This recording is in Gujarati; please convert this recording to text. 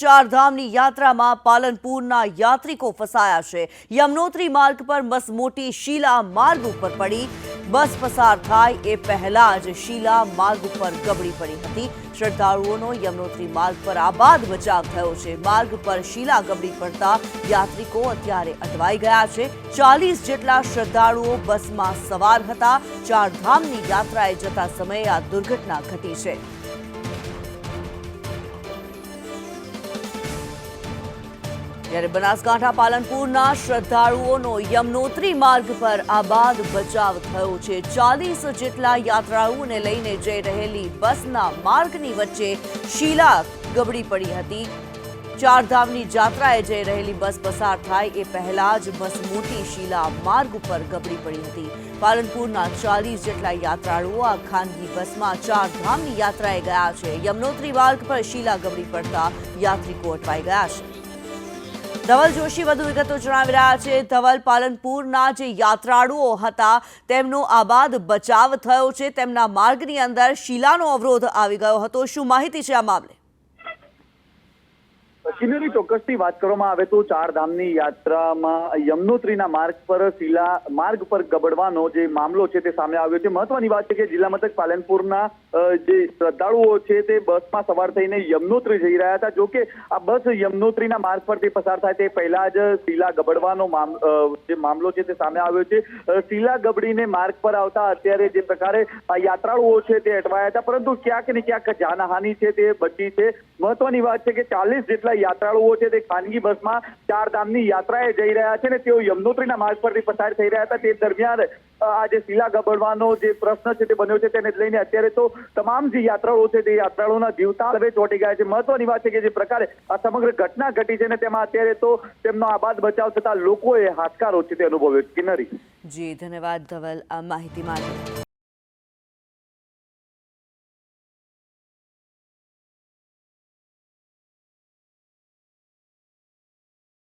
ચારધામની યાત્રામાં પાલનપુરના યાત્રિકો ફસાયા છે. યમનોત્રી માર્ગ પર બસ મોટી શીલા માર્ગ ઉપર પડી. બસ પસાર થાય એ પહેલા જ શીલા માર્ગ ઉપર ગબડી પડી હતી. શ્રદ્ધાળુઓનો યમનોત્રી માર્ગ પર આબાદ બચાવ થયો છે. માર્ગ પર શીલા ગબડી પડતા યાત્રિકો અત્યારે અટવાઈ ગયા છે. ચાલીસ જેટલા શ્રદ્ધાળુઓ બસમાં સવાર હતા. ચારધામની યાત્રાએ જતા સમયે આ દુર્ઘટના ઘટી છે. ત્યારે બનાસકાંઠા પાલનપુરના શ્રદ્ધાળુઓનો યમનોત્રી માર્ગ પર આબાદ બચાવ થયો છે. ચાલીસ જેટલા યાત્રાળુઓને લઈને જઈ રહેલી બસના માર્ગની વચ્ચે શીલા ગબડી પડી હતી. ચારધામની જાત્રાએ જઈ રહેલી બસ પસાર થાય એ પહેલા જ બસ મોટી શીલા માર્ગ ઉપર ગબડી પડી હતી. પાલનપુરના ચાલીસ જેટલા યાત્રાળુઓ આ ખાનગી બસમાં ચારધામની યાત્રાએ ગયા છે. યમનોત્રી માર્ગ પર શીલા ગબડી પડતા યાત્રિકો અટવાઈ ગયા છે. ધવલ જોશી વધુ વિગતો જણાવી રહ્યા છે. ધવલ પાલનપુરના જે યાત્રાળુઓ હતા, તેમનો આબાદ બચાવ થયો છે. તેમના માર્ગની અંદર શીલાનો અવરોધ આવી ગયો હતો. શું માહિતી છે આ મામલે? કિન્નરી ચોક્કસથી વાત કરવામાં આવે તો ચાર ધામની યાત્રામાં યમનોત્રીના માર્ગ પર શિલા માર્ગ પર ગબડવાનો જે મામલો છે તે સામે આવ્યો છે. મહત્વની વાત છે કે જિલ્લા મથક પાલનપુરના જે શ્રદ્ધાળુઓ છે તે બસમાં સવાર થઈને યમનોત્રી જઈ રહ્યા હતા. જો કે આ બસ યમનોત્રીના માર્ગ પરથી પસાર થાય તે પહેલા જ શિલા ગબડવાનો જે મામલો છે તે સામે આવ્યો છે. શિલા ગબડીને માર્ગ પર આવતા અત્યારે જે પ્રકારે યાત્રાળુઓ છે તે અટવાયા હતા. પરંતુ ક્યાંક ને ક્યાંક જાનહાની છે તે બચી છે. મહત્વની વાત છે કે ચાલીસ જેટલા યાત્રાળુઓ છે તે ખાનગી બસમાં ચાર યાત્રાએ જઈ રહ્યા છે ને તેઓ યમનોત્રીના માર્ગ પરથી પસાર થઈ રહ્યા હતા. તે દરમિયાન આ જે શિલા ગબડવાનો જે પ્રશ્ન છે તે બન્યો છે તેને લઈને અત્યારે તો તમામ જે યાત્રાળુઓ છે તે યાત્રાળુઓના જીવતા હવે ચોંટી ગયા છે. મહત્વની વાત છે કે જે પ્રકારે આ સમગ્ર ઘટના ઘટી છે ને તેમાં અત્યારે તો તેમનો આબાદ બચાવ થતા લોકોએ હાથકારો છે તે અનુભવ્યો કિન્નરી. જી, ધન્યવાદ ધવલ માહિતી માટે.